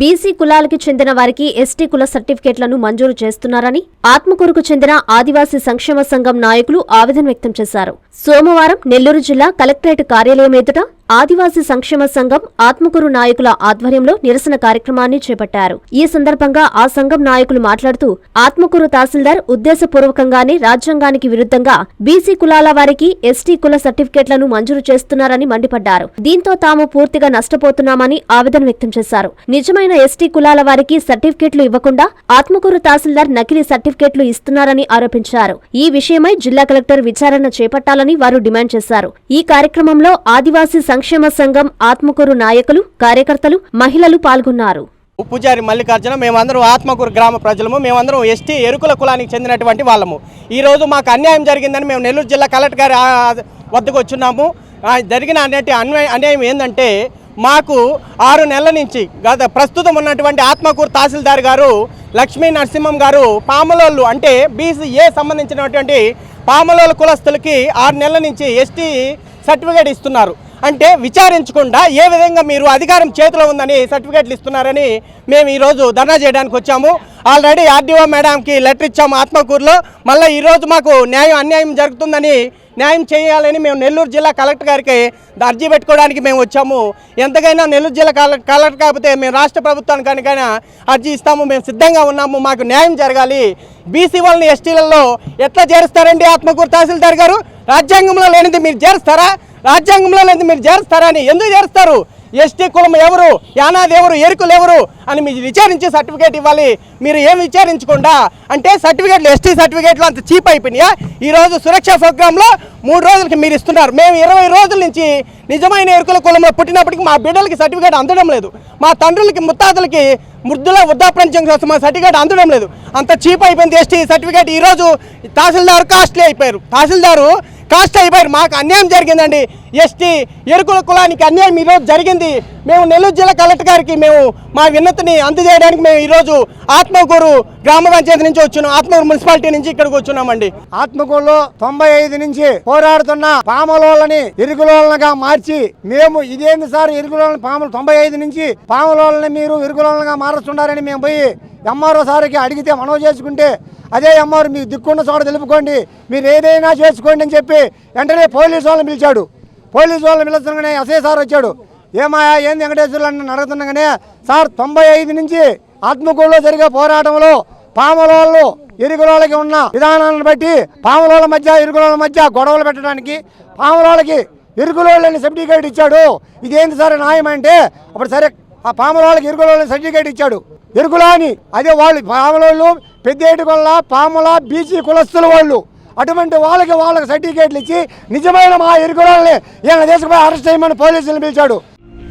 BC కులాలకి చెందిన వారికి ఎస్టీ కుల సర్టిఫికేట్లను మంజూరు చేస్తున్నారని ఆత్మకూరుకు చెందిన ఆదివాసీ సంక్షేమ సంఘం నాయకులు ఆవేదన వ్యక్తం చేశారు. సోమవారం నెల్లూరు జిల్లా కలెక్టరేట్ కార్యాలయం ఎదుట ఆదివాసీ సంక్షేమ సంఘం ఆత్మకూరు నాయకుల ఆధ్వర్యంలో నిరసన కార్యక్రమాన్ని చేపట్టారు. ఈ సందర్భంగా ఆ సంఘం నాయకులు మాట్లాడుతూ ఆత్మకూరు తహసీల్దార్ ఉద్దేశపూర్వకంగానే రాజ్యాంగానికి విరుద్ధంగా బీసీ కులాల వారికి ఎస్టీ కుల సర్టిఫికెట్లను మంజూరు చేస్తున్నారని మండిపడ్డారు. దీంతో తాము పూర్తిగా నష్టపోతున్నామని ఆవేదన వ్యక్తం చేశారు. నిజమైన ఎస్టీ కులాల వారికి సర్టిఫికేట్లు ఇవ్వకుండా ఆత్మకూరు తహసీల్దార్ నకిలీ సర్టిఫికేట్లు ఇస్తున్నారని ఆరోపించారు. ఈ విషయమై జిల్లా కలెక్టర్ విచారణ చేపట్టాలని వారు డిమాండ్ చేశారు. ఈ కార్యక్రమంలో ఆదివాసీ సంక్షేమ సంఘం ఆత్మకూరు నాయకులు కార్యకర్తలు మహిళలు పాల్గొన్నారు. పూజారి మల్లికార్జున మేమందరం ఆత్మకూరు గ్రామ ప్రజలము మేమందరం ఎస్టీ ఎరుకుల కులానికి చెందినటువంటి వాళ్ళము. ఈరోజు మాకు అన్యాయం జరిగిందని మేము నెల్లూరు జిల్లా కలెక్టర్ గారి వద్దకు వచ్చున్నాము జరిగిన అనేటి అన్యాయం అన్యాయం ఏంటంటే మాకు ఆరు నెలల నుంచి గత ప్రస్తుతం ఉన్నటువంటి ఆత్మకూరు తహసీల్దార్ గారు లక్ష్మీ నరసింహం గారు పాములోళ్ళు అంటే బీసీఏ సంబంధించినటువంటి పాములోళ్ళ కులస్తులకి ఆరు నెలల నుంచి ఎస్టీ సర్టిఫికేట్ ఇస్తున్నారు. అంటే విచారించకుండా ఏ విధంగా మీరు అధికారం చేతిలో ఉందని సర్టిఫికేట్లు ఇస్తున్నారని మేము ఈరోజు ధర్నా చేయడానికి వచ్చాము. ఆల్రెడీ ఆర్డీఓ మేడంకి లెటర్ ఇచ్చాము ఆత్మకూరులో. మళ్ళీ ఈరోజు మాకు న్యాయం అన్యాయం జరుగుతుందని న్యాయం చేయాలని మేము నెల్లూరు జిల్లా కలెక్టర్ గారికి అర్జీ పెట్టుకోవడానికి మేము వచ్చాము. ఎంతకైనా నెల్లూరు జిల్లా కలెక్టర్ కలెక్టర్ కాకపోతే మేము రాష్ట్ర ప్రభుత్వానికి కనుకైనా అర్జీ ఇస్తాము. మేము సిద్ధంగా ఉన్నాము. మాకు న్యాయం జరగాలి. బీసీ వాళ్ళని ఎస్టీలలో ఎట్లా చేరుస్తారండి ఆత్మకూరు తహసీల్దార్ గారు? రాజ్యాంగంలో లేనిది మీరు చేరుస్తారా? రాజ్యాంగంలో లేనిది మీరు చేరుస్తారా అని ఎందుకు చేరుస్తారు? ఎస్టీ కులం ఎవరు? యానాది ఎవరు? ఎరుకులు ఎవరు? అని మీరు విచారించి సర్టిఫికేట్ ఇవ్వాలి. మీరు ఏం విచారించకుండా అంటే సర్టిఫికేట్లు ఎస్టీ సర్టిఫికేట్లు అంత చీప్ అయిపోయినాయా? ఈరోజు సురక్ష ప్రోగ్రాంలో మూడు రోజులకి మీరు ఇస్తున్నారు. మేము ఇరవై రోజుల నుంచి నిజమైన ఎరుకుల కులంలో పుట్టినప్పటికీ మా బిడ్డలకి సర్టిఫికేట్ అందడం లేదు. మా తండ్రులకి ముత్తాతలకి మృద్ధుల వృద్ధాప్రంచం కోసం మా సర్టిఫికేట్ అందడం లేదు. అంత చీప్ అయిపోయింది ఎస్టీ సర్టిఫికేట్. ఈరోజు తహసీల్దార్ కాస్ట్లీ అయిపోయారు. తహసీల్దారు కాస్ట్ అయిపోయారు. మాకు అన్యాయం జరిగిందండి. ఎస్టీ ఎరుకుల కులానికి అన్యాయం ఈరోజు జరిగింది. మేము నెల్లూరు జిల్లా కలెక్టర్ గారికి మేము మా విన్నతిని అందజేయడానికి మేము ఈరోజు ఆత్మకూరు గ్రామ పంచాయతీ నుంచి వచ్చినాం. ఆత్మకూరు మున్సిపాలిటీ నుంచి ఇక్కడికి వచ్చినామండి. ఆత్మకూరులో తొంభై ఐదు నుంచి పోరాడుతున్న పాములోళ్ళని ఇరుగులోళ్ళగా మార్చి మేము ఇదేంది సార్? ఇరుగులోళ్ళని పాములు తొంభై ఐదు నుంచి పాములోళ్ళని మీరు ఇరుగులోళ్ళగా మారుస్తున్నారని మేము పోయి ఎంఆర్ఓ సార్కి అడిగితే మనవి చేసుకుంటే అదే ఎంఆర్ మీకు దిక్కున్న చోట తెలుపుకోండి. మీరు ఏదైనా చేసుకోండి అని చెప్పి వెంటనే పోలీసు వాళ్ళని పిలిచాడు. పోలీసు వాళ్ళు పిలుస్తుండగానే ఎస్ఐ సార్ వచ్చాడు. ఏమాయా ఏంది వెంకటేశ్వర్లు అని అడుగుతుండగానే సార్ తొంభై ఐదు నుంచి ఆత్మకూరులో జరిగే పోరాటంలో పాములోళ్ళు ఇరుగులోళ్ళకి ఉన్న విధానాలను బట్టి పాములోళ్ళ మధ్య ఇరుగులోళ్ళ మధ్య గొడవలు పెట్టడానికి పాములోళ్ళకి ఇరుగులోళ్ళని సర్టిఫికేట్ ఇచ్చాడు. ఇదేంటి సార్ న్యాయం అంటే అప్పుడు సరే ఆ పాములోళ్ళకి ఇరుగులోళ్ళని సర్టిఫికేట్ ఇచ్చాడు. ఇరుగులా అని అదే వాళ్ళు పాములోళ్ళు పెద్దేటి కొల్ల పాముల బీసీ కులస్తుల వాళ్ళు. అటువంటి వాళ్ళకి వాళ్ళకి సర్టిఫికేట్లు ఇచ్చి నిజమైన మా ఇరుగులని ఈయన తీసుకుపోయి అరెస్ట్ చేయమని పోలీసులు పిలిచాడు.